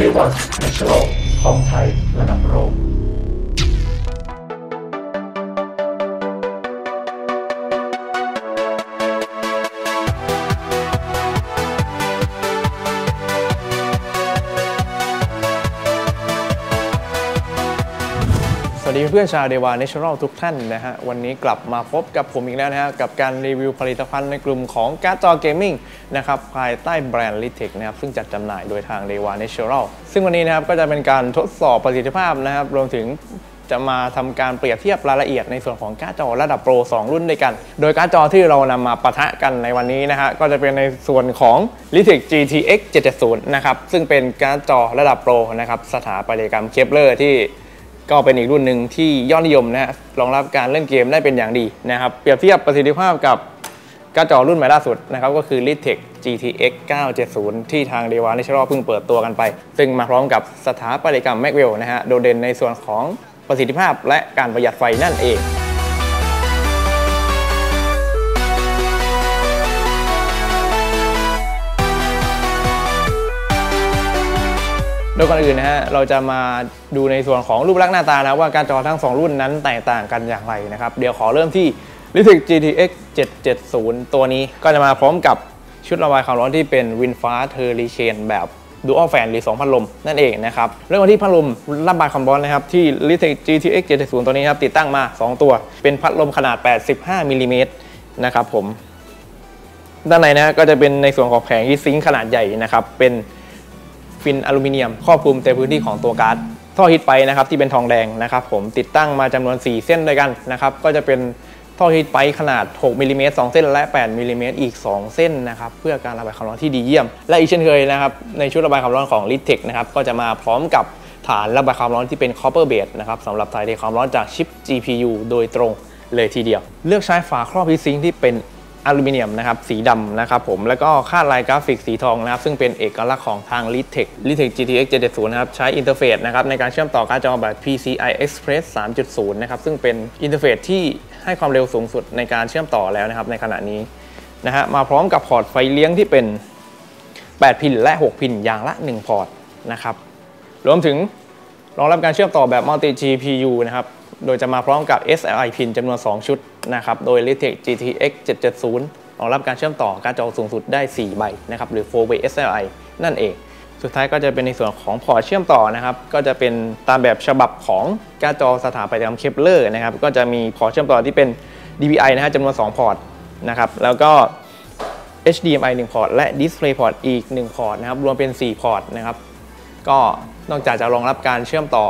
เรียกว่าแนชโรของไทยระดับโลก เพื่อนๆชาวเดวาเนเชอรัลทุกท่านนะฮะ วันนี้กลับมาพบกับผมอีกแล้วนะฮะ กับการรีวิวผลิตภัณฑ์ในกลุ่มของการ์ดจอเกมมิ่งนะครับ ภายใต้แบรนด์ l i t e c นะครับ ซึ่งจัดจำหน่ายโดยทาง d e w a Natural ซึ่งวันนี้นะครับ ก็จะเป็นการทดสอบประสิทธิภาพนะครับ รวมถึงจะมาทำการเปรียบเทียบรายละเอียดในส่วนของการ์ดจอระดับโปร 2 รุ่นด้วยกัน โดยการ์ดจอที่เรานำมาปะทะกันในวันนี้นะฮะ ก็จะเป็นในส่วนของ l i t e c GTX 770 นะครับ ซึ่งเป็นการ์ดจอระดับโปรนะครับ สถาปัตยกรรมเคปเลอร์ที่ ก็เป็นอีกรุ่นหนึ่งที่ยอดนิยมนะฮะรองรับการเล่นเกมได้เป็นอย่างดีนะครับ เปรียบเทียบประสิทธิภาพกับกระจอรุ่นใหม่ล่าสุดนะครับก็คือ l i t e c GTX 970 ที่ทาง d e w a n a t u r a l เพิ่งเปิดตัวกันไป ซึ่งมาพร้อมกับสถาปัตยกรรมแม็กเวลนะฮะโดดเด่นในส่วนของประสิทธิภาพและการประหยัดไฟนั่นเอง โดยก่อนอื่นนะฮะเราจะมาดูในส่วนของรูปลักษณ์หน้าตานะว่าการจอทั้ง 2 รุ่นนั้นแตกต่างกันอย่างไรนะครับ เดี๋ยวขอเริ่มที่ l i t e c GTX 770 ตัวนี้ก็จะมาพร้อมกับชุดระบายความร้อนที่เป็น WinFast Hurricane แบบ Dual Fan หรือ 2 พัดลม นั่นเองนะครับเริ่มกันที่พัดลมระบายความร้อนนะครับที่ l i t e c GTX 770 ตัวนี้ครับติดตั้งมา 2 ตัว เป็นพัดลมขนาด 85มิลลิเมตรนะครับผมด้านในนะก็จะเป็นในส่วนของแผงฮีทซิงค์ขนาดใหญ่นะครับเป็น ฟินอลูมิเนียมครอบคลุมเต็มพื้นที่ของตัวการ์ดท่อฮีทไปนะครับที่เป็นทองแดงนะครับผมติดตั้งมาจำนวน 4 เส้นด้วยกันนะครับก็จะเป็นท่อฮีทไปขนาด 6มิลลิเมตร2เส้นและ 8มิลลิเมตรอีก 2 เส้นนะครับเพื่อการระบายความร้อนที่ดีเยี่ยม และอีกเช่นเคยนะครับในชุดระบายความร้อนของ l i t e c นะครับก็จะมาพร้อมกับฐานระบายความร้อนที่เป็น copper base นะครับสำหรับถ่ายเทความร้อนจากชิป GPU โดยตรงเลยทีเดียว เลือกใช้ฝาครอบฮีทซิงที่เป็น อลูมิเนียมนะครับสีดำนะครับผมแล้วก็คาดลายกราฟิกสีทองนะครับซึ่งเป็นเอกลักษณ์ของทาง l i t e c l i t e c GTX 770นะครับใช้อินเทอร์เฟซนะครับในการเชื่อมต่อการจอแบบ PCI Express 3.0 นะครับซึ่งเป็นอินเทอร์เฟซที่ให้ความเร็วสูงสุดในการเชื่อมต่อแล้วนะครับในขณะนี้นะฮะมาพร้อมกับพอร์ตไฟเลี้ยงที่เป็น 8 พินและ 6 พินอย่างละ 1 พอร์ตนะครับรวมถึงรองรับการเชื่อมต่อแบบ Multi GPU นะครับ โดยจะมาพร้อมกับ SLI พินจำนวน 2 ชุดนะครับ โดย l i t e c GTX 770รองรับการเชื่อมต่อการจอสูงสุดได้ 4 ใบนะครับ หรือ 4-way SLI นั่นเอง สุดท้ายก็จะเป็นในส่วนของพอร์ตเชื่อมต่อนะครับ ก็จะเป็นตามแบบฉบับของการจอสถาปัตยกรรมเคปเลอร์นะครับ ก็จะมีพอร์ตเชื่อมต่อที่เป็น DPI นะฮะจำนวน 2 พอร์ตนะครับ แล้วก็ HDMI 1 พอร์ต และ Display Port อีก 1 พอร์ตนะครับ รวมเป็น 4 พอร์ตนะครับ ก็นอกจากจะรองรับการเชื่อมต่อ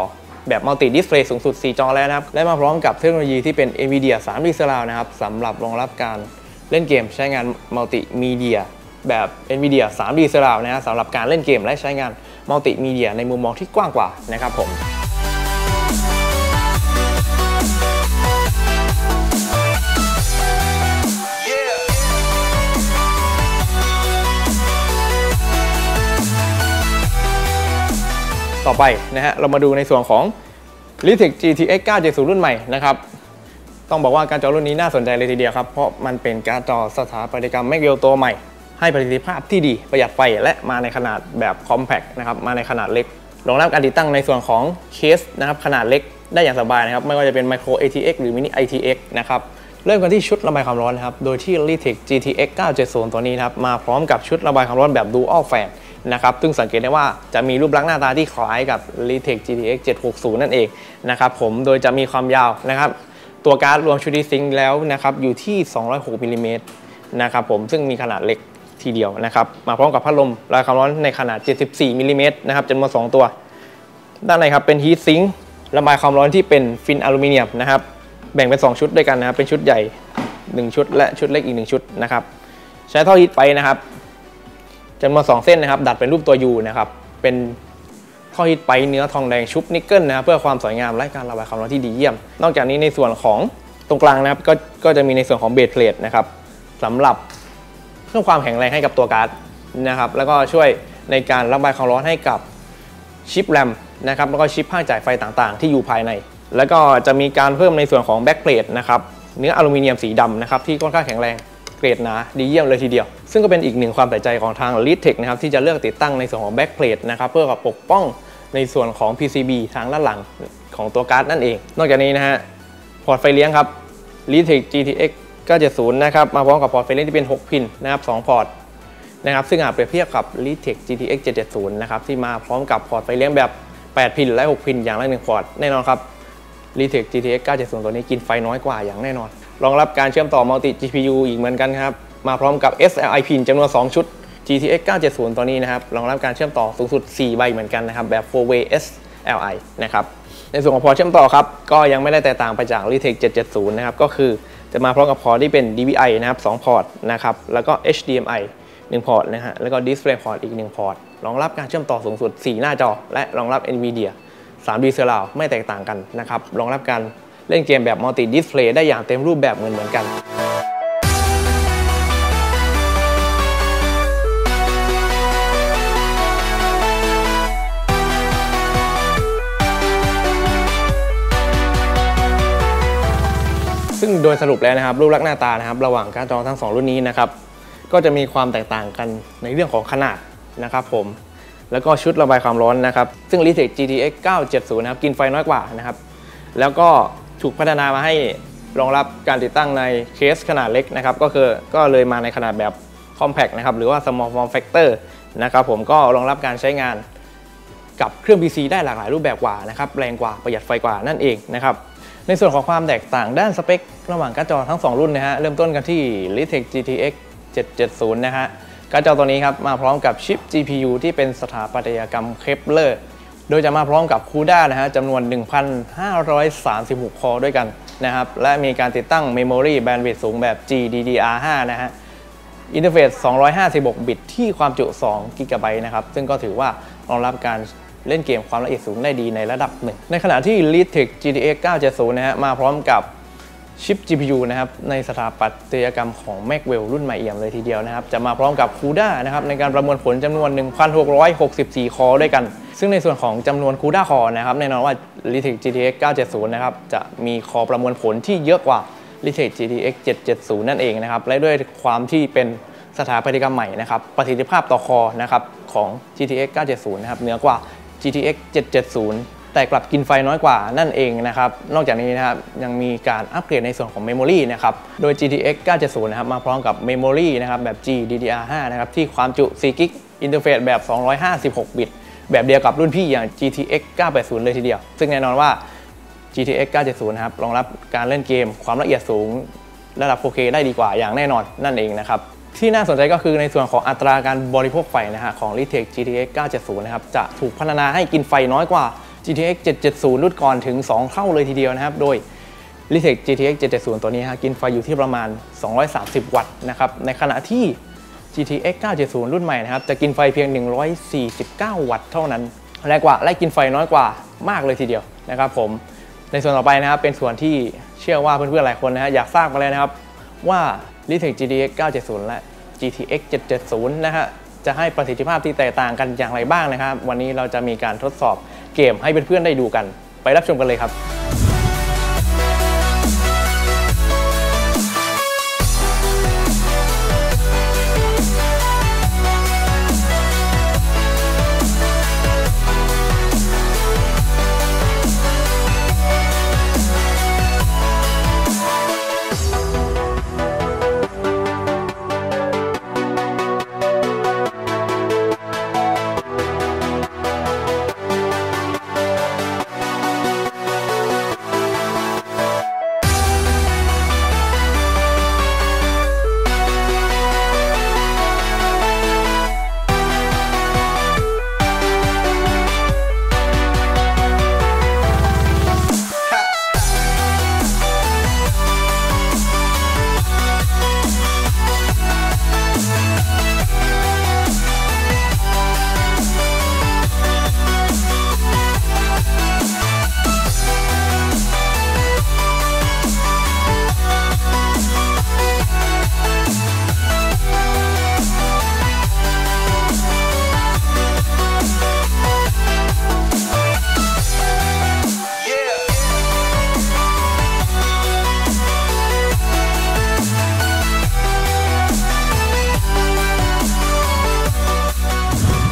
แบบมัลติดิสเพลย์สูงสุด 4 จอแล้วนะครับและมาพร้อมกับเทคโนโลยีที่เป็น NVIDIA 3D Surround นะครับสำหรับรองรับการเล่นเกมใช้งานมัลติมีเดียแบบ NVIDIA 3D Surround นะฮะสำหรับการเล่นเกมและใช้งานมัลติมีเดียในมุมมองที่กว้างกว่านะครับผม ต่อไปนะฮะเรามาดูในส่วนของ l i t e c GTX 970 รุ่นใหม่นะครับต้องบอกว่าการจอรุ่นนี้น่าสนใจเลยทีเดียวครับ เพราะมันเป็นการจอสถาปัตยกรรม m a c w e l l ตัวใหม่ ให้ประสิทธิภาพที่ดีประหยัดไฟและมาในขนาดแบบ compact นะครับมาในขนาดเล็กรองรับการติดตั้งในส่วนของเคสนะครับขนาดเล็กได้อย่างสบายนะครับ ไม่ว่าจะเป็น micro ATX หรือ mini ITX นะครับ เริ่มกันที่ชุดระบายความร้อนนะครับ โดยที่ l i t e c GTX 970 ตัวนี้นะครับ มาพร้อมกับชุดระบายความร้อนแบบ Dual Fan นะครับ ซึ่งสังเกตได้ว่าจะมีรูปลักษณ์หน้าตาที่คล้ายกับ l i t e c GTX 760 นั่นเองนะครับผม โดยจะมีความยาวนะครับ ตัวการ์ดรวมชุดดีซิงค์แล้วนะครับ อยู่ที่ 206มิลลิเมตรนะครับผม ซึ่งมีขนาดเล็กทีเดียวนะครับ มาพร้อมกับพัดลมระบายความร้อนในขนาด 74มิลลิเมตรนะครับจำนวน2ตัว ด้านในครับเป็นฮีทซิงค์ระบายความร้อนที่เป็นฟินอลูมิเนียมนะครับ แบ่งเป็น 2 ชุดด้วยกันนะครับ เป็นชุดใหญ่ 1 ชุด และชุดเล็กอีก 1 ชุดนะครับ ใช้ท่อฮีทไปนะครับจำนวน2เส้นนะครับ ดัดเป็นรูปตัว U นะครับ เป็นท่อฮีทไปเนื้อทองแดงชุบนิกเกิลนะครับ เพื่อความสวยงามและการระบายความร้อนที่ดีเยี่ยม นอกจากนี้ในส่วนของตรงกลางนะครับ ก็ก็จะมีในส่วนของเบสเพลทนะครับสำหรับเพิ่มความแข็งแรงให้กับตัวการ์ดนะครับ แล้วก็ช่วยในการระบายความร้อนให้กับชิปแรมนะครับ แล้วก็ชิปภาจ่ายไฟต่างๆ ที่อยู่ภายใน แล้วก็จะมีการเพิ่มในส่วนของแบ็กเพลทนะครับเนื้ออลูมิเนียมสีดำนะครับที่ค่อนข้างแข็งแรงเกรดหนาดีเยี่ยมเลยทีเดียว ซึ่งก็เป็นอีกหนึ่งความใส่ใจของทาง l e a d t e c h นะครับที่จะเลือกติดตั้งในส่วนของ backplate นะครับเพื่อปกป้องในส่วนของ PCB ทางด้านหลังของตัวการ์ดนั่นเอง นอกจากนี้นะฮะพอร์ตไฟเลี้ยงครับ l e a d t e c h GTX 970นะครับมาพร้อมกับพอร์ตไฟเลี้ยงที่เป็น 6 พินนะครับ2พอร์ตนะครับซึ่งอาจเปรียบเทียบกับ l e a d t e c h GTX 770นะครับที่มาพร้อมกับพอร์ตไฟเลี้ยงแบบ 8 พินและ 6 พินอย่างละ1พอร์ตแน่นอนครับ l e t e c GTX 970 ตัวนี้กินไฟน้อยกว่าอย่างแน่นอน รองรับการเชื่อมต่อ Multi GPU อีกเหมือนกันครับ มาพร้อมกับ SLI พินจำนวน 2 ชุด GTX 970 ตัวนี้นะครับ รองรับการเชื่อมต่อสูงสุด 4 ใบเหมือนกันนะครับ แบบ 4-way SLI นะครับ ในส่วนของพอร์ตเชื่อมต่อครับ ก็ยังไม่ได้แตกต่างไปจาก l e t e c 770 นะครับ ก็คือจะมาพร้อมกับพอร์ตที่เป็น DVI นะครับ2พอร์ตนะครับ แล้วก็ HDMI 1พอร์ตนะฮะ แล้วก็ Display Port อีก 1 พอร์ต รองรับการเชื่อมต่อสูงสุด 4 หน้าจอ และรองรับ NVIDIA 3D Surround ไม่แตกต่างกันนะครับรองรับการเล่นเกมแบบ Multi Display ได้อย่างเต็มรูปแบบเหมือนเหมือนกันซึ่งโดยสรุปแล้วนะครับรูปลักษณ์หน้าตานะครับระหว่างการ์ดจอทั้ง 2 รุ่นนี้นะครับก็จะมีความแตกต่างกันในเรื่องของขนาดนะครับผม แล้วก็ชุดระบายความร้อนนะครับ ซึ่ง l e t e c GTX 970 นะครับ กินไฟน้อยกว่านะครับ แล้วก็ถูกพัฒนามาให้รองรับการติดตั้งในเคสขนาดเล็กนะครับ ก็คือก็เลยมาในขนาดแบบ compact นะครับ หรือว่า small form factor นะครับผมก็รองรับการใช้งานกับเครื่อง PC ได้หลากหลายรูปแบบกว่านะครับ แรงกว่าประหยัดไฟกว่านั่นเองนะครับ ในส่วนของความแตกต่างด้านสเปค ระหว่างการ์ดจอทั้ง 2 รุ่นนะฮะ เริ่มต้นกันที่ l e t e c GTX 770 นะฮะ การ์ดจอตัวนี้ครับมาพร้อมกับชิป GPU ที่เป็นสถาปัตยกรรมเคปเลอร์โดยจะมาพร้อมกับ CUDA นะฮะจำนวน 1,536 คอด้วยกันนะครับและมีการติดตั้ง Memory Bandwidth สูงแบบ GDDR5 นะฮะอินเทอร์เฟซ256 บิตที่ความจุ2กิกะไบต์นะครับ ซึ่งก็ถือว่ารองรับการเล่นเกมความละเอียดสูงได้ดีในระดับหนึ่ง ในขณะที่ l e a d t e c h GTX 970 นะฮะ มาพร้อมกับ ชิป GPU นะครับในสถาปัตยกรรมของ Macwell รุ่นใหม่เอี่ยมเลยทีเดียวนะครับ จะมาพร้อมกับ CUDA นะครับในการประมวลผลจำนวน 1,664 คอด้วยกัน ซึ่งในส่วนของจำนวน CUDA คอนะครับแน่นอนว่า l i t e c GTX 970 นะครับจะมีคอประมวลผลที่เยอะกว่า l e t e c GTX 770 นั่นเองนะครับ และด้วยความที่เป็นสถาปัตยกรรมใหม่นะครับประสิทธิภาพต่อคอนะครับของ GTX 970 นะครับเหนือกว่า GTX 770 แต่กลับกินไฟน้อยกว่านั่นเองนะครับ นอกจากนี้นะครับยังมีการอัปเกรดในส่วนของ Memory นะครับ โดย GTX 970 นะครับมาพร้อมกับ Memory นะครับแบบ GDDR5 นะครับที่ความจุ4 g b อินเทอร์เฟซแบบ 256 บิต แบบเดียวกับรุ่นพี่อย่าง GTX 980 เลยทีเดียว ซึ่งแน่นอนว่า GTX 970 นะครับรองรับการเล่นเกมความละเอียดสูงระดับ 4K ได้ดีกว่าอย่างแน่นอนนั่นเองนะครับที่น่าสนใจก็คือในส่วนของอัตราการบริโภคไฟนะฮะของ l e t e c h GTX 970 นะครับจะถูกพัฒนาให้กินไฟน้อยกว่า GTX 770 รุ่นก่อนถึง 2 เท่าเลยทีเดียวนะครับ โดย l e t e c GTX 770 ตัวนี้ฮะกินไฟอยู่ที่ประมาณ 230 วัตต์นะครับ ในขณะที่ GTX 970 รุ่นใหม่นะครับ จะกินไฟเพียง 149 วัตต์เท่านั้น แรงกว่าและกินไฟน้อยกว่ามากเลยทีเดียวนะครับผม ในส่วนต่อไปนะครับเป็นส่วนที่เชื่อว่าเพื่อนๆหลายคนนะฮะอยากทราบกันเลยนะครับว่า l e t e c GTX 970 และ GTX 770 นะฮะจะให้ประสิทธิภาพที่แตกต่างกันอย่างไรบ้างนะครับ วันนี้เราจะมีการทดสอบ เกมให้เพื่อนๆได้ดูกัน ไปรับชมกันเลยครับ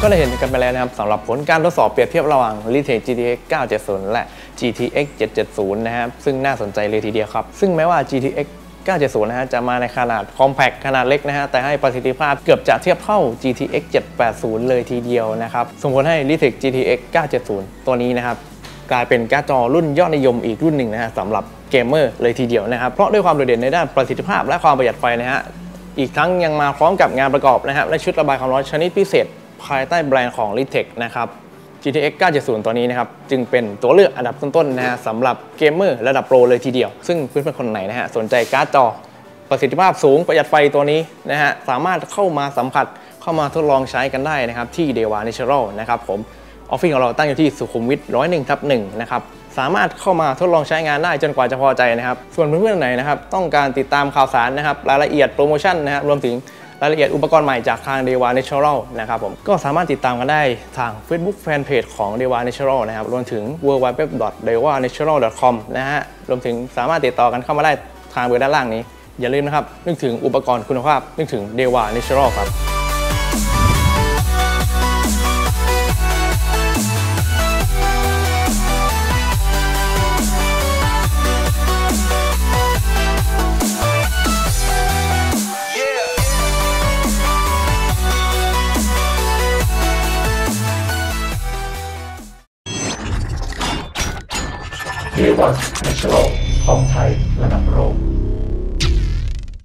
ก็ได้เห็นกันไปแล้วนะครับสำหรับผลการทดสอบเปรียบเทียบระหว่าง Litex GTX 970 และ GTX 770 นะครับ ซึ่งน่าสนใจเลยทีเดียวครับ ซึ่งแม้ว่า GTX 970 นะฮะ จะมาในขนาด compact ขนาดเล็กนะฮะ แต่ให้ประสิทธิภาพเกือบจะเทียบเท่า GTX 780 เลยทีเดียวนะครับ ส่งผลให้ Litex GTX 970 ตัวนี้นะครับกลายเป็นการ์ดจอรุ่นยอดนิยมอีกรุ่นหนึ่งนะฮะสำหรับเกมเมอร์เลยทีเดียวนะครับ เพราะด้วยความโดดเด่นในด้านประสิทธิภาพและความประหยัดไฟนะฮะอีกทั้งยังมาพร้อมกับงานประกอบนะครับและชุดระบายความร้อนชนิดพิเศษ ภายใต้แบรนด์ของ Litex นะครับ GTX 970 ตัวนี้นะครับจึงเป็นตัวเลือกอันดับต้นๆนะฮะสำหรับเกมเมอร์ระดับโปรเลยทีเดียว ซึ่งเพื่อนๆคนไหนนะฮะสนใจการ์ดจอประสิทธิภาพสูงประหยัดไฟตัวนี้นะฮะสามารถเข้ามาสัมผัสเข้ามาทดลองใช้กันได้นะครับที่ d e w a Natural นะครับผมออฟฟิศของเราตั้งอยู่ที่สุขุมวิท101ทับ1นะครับสามารถเข้ามาทดลองใช้งานได้จนกว่าจะพอใจนะครับ ส่วนเพื่อนๆไหนนะครับต้องการติดตามข่าวสารนะครับรายละเอียดโปรโมชั่นนะครับรวมถึง รายละเอียดอุปกรณ์ใหม่จากทาง d e w a Natural นะครับผมก็สามารถติดตามกันได้ทาง Facebook Fanpage ของ d e w a Natural นะครับรวมถึง w w w d e w a n a t u r a l c o m นะฮะรวมถึงสามารถติดต่อกันเข้ามาได้ทางเบอร์ด้านล่างนี้ อย่าลืมนะครับนึกถึงอุปกรณ์คุณภาพนึกถึงเดวา n a t u r a l ครับ